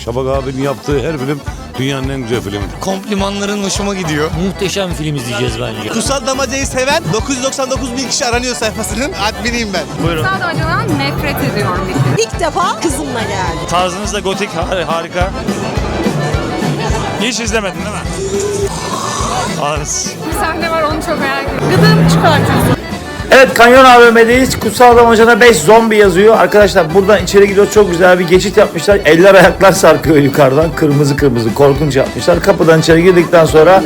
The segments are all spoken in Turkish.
Şabak abinin yaptığı her film dünyanın en güzel filmi. Komplimanların hoşuma gidiyor. Muhteşem film izleyeceğiz bence. Kutsal Damaca'yı seven 999 bin kişi aranıyor sayfasının adminiyim ben. Kutsal Damaca'dan nefret ediyorum bir. İlk defa kızımla geldim. Tarzınız da gotik har- harika. Hiç izlemedin değil mi? Anladınız. Bir sahne var onu çok merak ediyorum. Gıdığımı çıkartıyorsun. Evet Kanyon AVM'deyiz. Kutsal Damacana 5 zombi yazıyor. Arkadaşlar buradan içeri gidiyor. Çok güzel bir geçit yapmışlar. Eller ayaklar sarkıyor yukarıdan. Kırmızı kırmızı korkunç yapmışlar. Kapıdan içeri girdikten sonra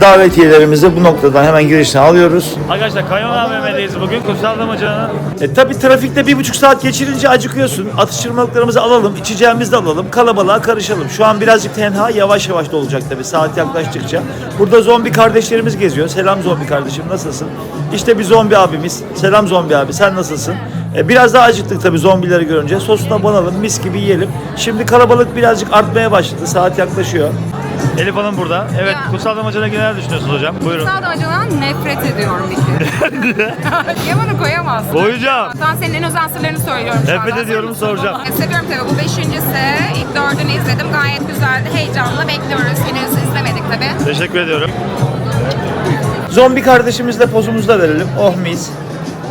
davetiyelerimizi bu noktadan hemen girişine alıyoruz. Arkadaşlar Kanyon AVM'deyiz bugün. Kutsal Damaca'nın E tabi trafikte bir buçuk saat geçirince acıkıyorsun. Atıştırmalıklarımızı alalım, içeceğimizi de alalım, kalabalığa karışalım. Şu an birazcık tenha, yavaş yavaş da olacak tabi saat yaklaştıkça. Burada zombi kardeşlerimiz geziyor. Selam zombi kardeşim, nasılsın? İşte bir zombi abimiz. Selam zombi abi, sen nasılsın? E, biraz daha acıktık tabi zombileri görünce. Sosuna banalım, mis gibi yiyelim. Şimdi kalabalık birazcık artmaya başladı, saat yaklaşıyor. Elif Hanım burada. Evet, Ya. Kutsal Damaca'na neler düşünüyorsunuz hocam? Buyurun. Kutsal Damaca'dan nefret ediyorum bir kere. Ya bunu koyamazsın. Koyacağım. Ben senin en özel sırlarını söylüyorum şu Nefret anda. ediyorum, soracağım. E, Seviyorum tabii bu beşincisi. İlk dördünü izledim. Gayet güzeldi. Heyecanla bekliyoruz. Henüz izlemedik tabii. Teşekkür ediyorum. Zombi kardeşimizle pozumuzu da verelim. Oh mis.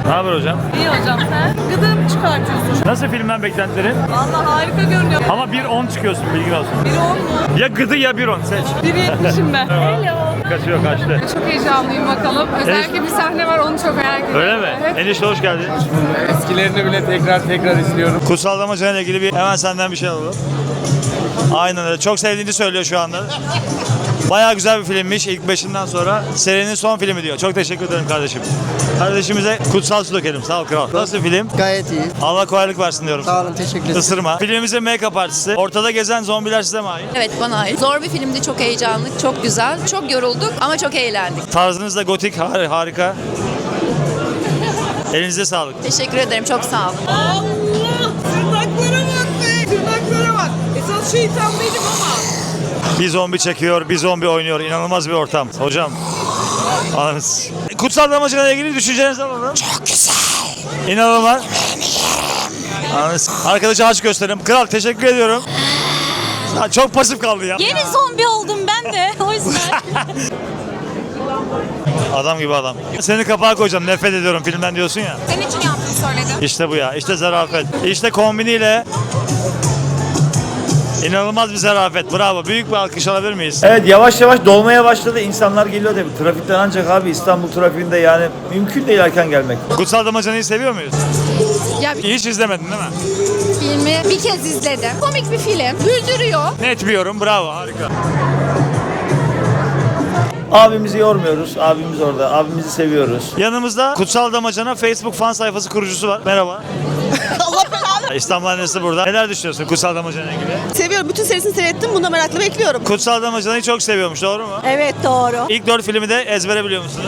Ne haber hocam? İyi hocam sen gıdığımı çıkartıyorsun. Nasıl filmden beklentilerin? Valla harika görünüyor. Ama 1.10 çıkıyorsun bilgin olsun. Biri on mu? Ya gıdı ya 1.10 seç. Biri yetmişim ben. Hello. Kaçıyor kaçtı. Çok heyecanlıyım bakalım. Özellikle bir sahne var onu çok merak ediyorum. Öyle mi? Evet. Enişte hoş geldin. Eskilerini bile tekrar tekrar izliyorum. Kutsal Damacana ile ilgili bir hemen senden bir şey alalım. Aynen öyle. Çok sevdiğini söylüyor şu anda. Bayağı güzel bir filmmiş ilk beşinden sonra. Serinin son filmi diyor. Çok teşekkür ederim kardeşim. Kardeşimize kutsal su dökelim. Sağ ol kral. Nasıl film? Gayet iyi. Allah kolaylık versin diyorum. Sağ olun, teşekkür ederim. Isırma. Filmimizin make-up artisti. Ortada gezen zombiler size mi ait? Evet bana ait. Zor bir filmdi, çok heyecanlı, çok güzel. Çok yorulduk ama çok eğlendik. Tarzınız da gotik har- harika. Elinize sağlık. Teşekkür ederim, çok sağ olun. Allah! Tırnaklara bak be! Tırnaklara bak. Esas şeytan benim ama. Bir zombi çekiyor, bir zombi oynuyor. İnanılmaz bir ortam. Hocam. Anladınız. Kutsal damacana ilgili düşüncelerinizi alalım. Çok güzel. İnanılmaz. Anladınız. Arkadaşa aç gösterim. Kral teşekkür ediyorum. Ha, çok pasif kaldı ya. Yeni zombi oldum ben de. O yüzden. Adam gibi adam. Seni kapağa koyacağım. Nefret ediyorum filmden diyorsun ya. Senin için yaptığını söyledim. İşte bu ya. İşte zarafet. İşte kombiniyle İnanılmaz bir zarafet. Bravo. Büyük bir alkış alabilir miyiz? Evet yavaş yavaş dolmaya başladı. İnsanlar geliyor tabii. Trafikten ancak abi İstanbul trafiğinde yani mümkün değil erken gelmek. Kutsal Damacana'yı seviyor muyuz? Ya Hiç izlemedin değil mi? filmi bir kez izledim. Komik bir film. Güldürüyor. Net bir yorum. Bravo. Harika. Abimizi yormuyoruz. Abimiz orada. Abimizi seviyoruz. Yanımızda Kutsal Damacana Facebook fan sayfası kurucusu var. Merhaba. Allah. İstanbul annesi burada. Neler düşünüyorsun Kutsal Damacana ile ilgili? Seviyorum. Bütün serisini seyrettim. Bunda merakla bekliyorum. Kutsal Damacana'yı çok seviyormuş. Doğru mu? Evet doğru. İlk dört filmi de ezbere biliyor musunuz?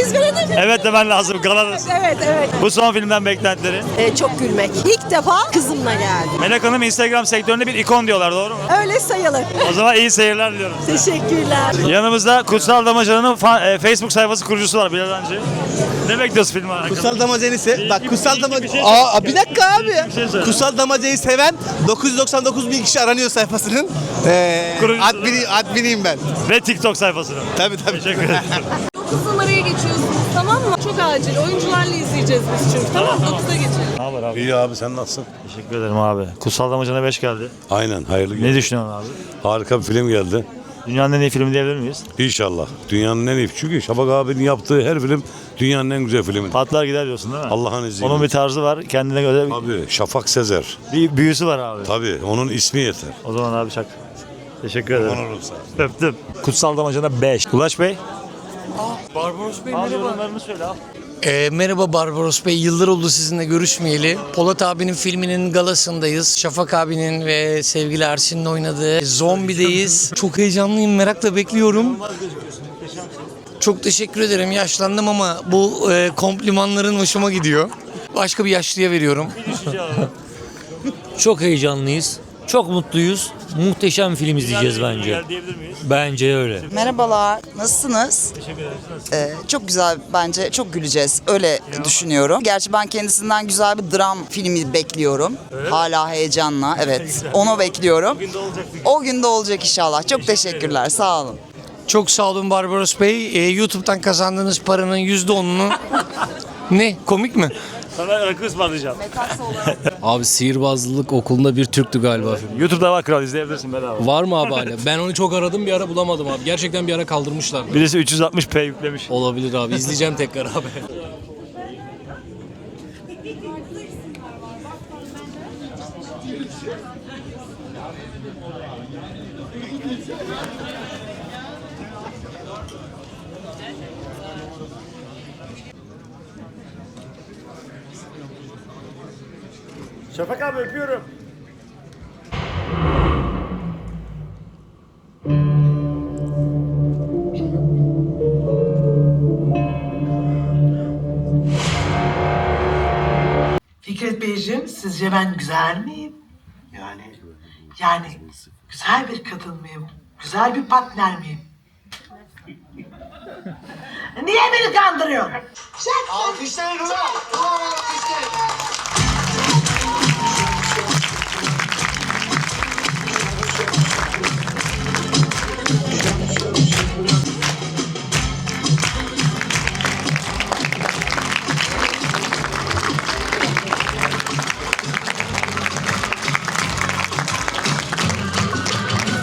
Ezberledim. Evet demen lazım. Galadız. Evet evet. Bu son filmden beklentileri. Ee, çok gülmek. İlk defa kızımla geldim. Melek Hanım Instagram sektöründe bir ikon diyorlar. Doğru mu? Öyle sayılır. O zaman iyi seyirler diliyorum. Teşekkürler. Yanımızda Kutsal Damacana'nın fa- e, Facebook sayfası kurucusu var Bilal Hancı. Ne bekliyorsun film hakkında? Kutsal Damaca'yı se Bir- bak Kutsal bir- Damaca bir şey Aa bir dakika abi. Şey söyle. Kutsal Damaca'yı seven 999 bin kişi aranıyor sayfasının. Ee, Kurucusu. admini, adminiyim ben. Ve TikTok sayfasını. Tabii tabii. Teşekkür ederim. Dokuz numaraya geçiyorsunuz tamam mı? Çok acil. Oyuncularla izleyeceğiz biz çünkü. Tamam mı? Dokuza geçelim. ne haber abi? İyi abi sen nasılsın? Teşekkür ederim abi. Kutsal Damacana 5 geldi. Aynen hayırlı Ne günler. düşünüyorsun abi? Harika bir film geldi. Dünyanın en iyi filmi diyebilir miyiz? İnşallah. Dünyanın en iyi. Çünkü Şabak abinin yaptığı her film dünyanın en güzel filmi. Patlar gider diyorsun değil mi? Allah'ın izniyle. Onun bir tarzı var. Kendine göre Tabii Şafak Sezer. bir büyüsü var abi. Tabii onun ismi yeter. O zaman abi çak. Teşekkür ederim. Onurum sana. Öptüm. Kutsal Damacana 5. Ulaş Bey. Barbaros Bey merhaba. yorumlarını söyle al. Ee, merhaba Barbaros Bey. Yıllar oldu sizinle görüşmeyeli. Polat abinin filminin galasındayız. Şafak abinin ve sevgili Ersin'in oynadığı Zombi'deyiz. Çok heyecanlıyım. Merakla bekliyorum. Çok teşekkür ederim. Yaşlandım ama bu e, komplimanların hoşuma gidiyor. Başka bir yaşlıya veriyorum. Çok heyecanlıyız. Çok mutluyuz. Muhteşem film izleyeceğiz bence. Gel diyebilir miyiz? Bence öyle. Merhabalar, nasılsınız? Teşekkür ederiz. Nasılsın? Ee, çok güzel bence, çok güleceğiz. Öyle düşünüyorum. Gerçi ben kendisinden güzel bir dram filmi bekliyorum. Hala heyecanla, evet. Onu bekliyorum. Bugün de olacak bir O gün de olacak inşallah. Çok teşekkürler, sağ olun. Çok sağ olun Barbaros Bey. Ee, YouTube'dan kazandığınız paranın %10'unu... ne? Komik mi? Sana rakı ısmarlayacağım. Abi sihirbazlık okulunda bir Türktü galiba film. YouTube'da var kral izleyebilirsin bedava. Var mı abi hala? Ben onu çok aradım bir ara bulamadım abi. Gerçekten bir ara kaldırmışlar. Birisi 360p yüklemiş. Olabilir abi. İzleyeceğim tekrar abi. Şafak abi öpüyorum. Fikret Beyciğim sizce ben güzel miyim? Yani yani güzel bir kadın mıyım? Güzel bir partner miyim? Niye beni kandırıyorsun? Alkışlar ulan! Ulan alkışlar!